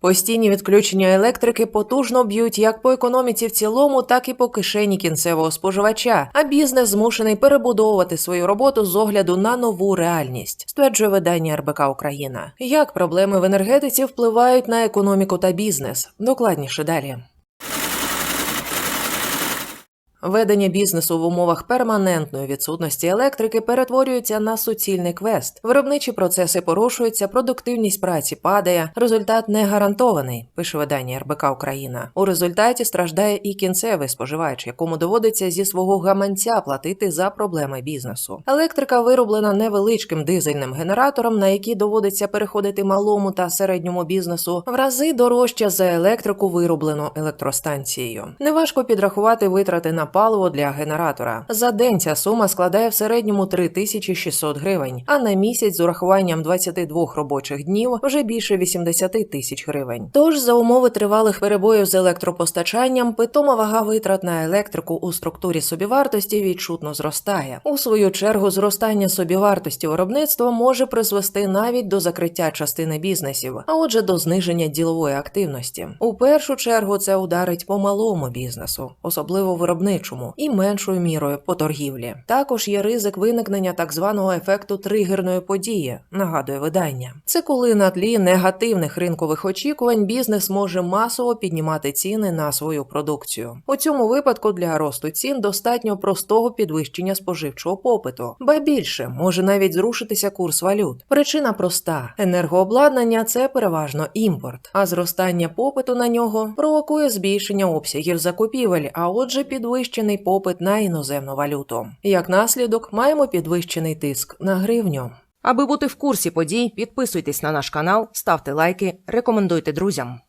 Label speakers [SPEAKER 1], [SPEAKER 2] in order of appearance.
[SPEAKER 1] Постійні відключення електрики потужно б'ють як по економіці в цілому, так і по кишені кінцевого споживача. А бізнес змушений перебудовувати свою роботу з огляду на нову реальність, стверджує видання РБК Україна. Як проблеми в енергетиці впливають на економіку та бізнес? Докладніше далі. Ведення бізнесу в умовах перманентної відсутності електрики перетворюється на суцільний квест. Виробничі процеси порушуються, продуктивність праці падає. Результат не гарантований, пише видання РБК Україна. У результаті страждає і кінцевий споживач, якому доводиться зі свого гаманця платити за проблеми бізнесу. Електрика вироблена невеличким дизельним генератором, на який доводиться переходити малому та середньому бізнесу, в рази дорожче за електрику вироблену електростанцією. Неважко підрахувати витрати на паливо для генератора. За день ця сума складає в середньому 3600 гривень, а на місяць з урахуванням 22 робочих днів вже більше 80 тисяч гривень. Тож за умови тривалих перебоїв з електропостачанням питома вага витрат на електрику у структурі собівартості відчутно зростає. У свою чергу зростання собівартості виробництва може призвести навіть до закриття частини бізнесів, а отже, до зниження ділової активності. У першу чергу це ударить по малому бізнесу, особливо виробничому, і меншою мірою по торгівлі. Також є ризик виникнення так званого ефекту тригерної події, нагадує видання. Це коли на тлі негативних ринкових очікувань бізнес може масово піднімати ціни на свою продукцію. У цьому випадку для росту цін достатньо простого підвищення споживчого попиту, ба більше може навіть зрушитися курс валют. Причина проста: енергообладнання це переважно імпорт, а зростання попиту на нього провокує збільшення обсягів закупівель, а отже, підвищений попит на іноземну валюту. Як наслідок, маємо підвищений тиск на гривню. Аби бути в курсі подій, підписуйтесь на наш канал, ставте лайки, рекомендуйте друзям.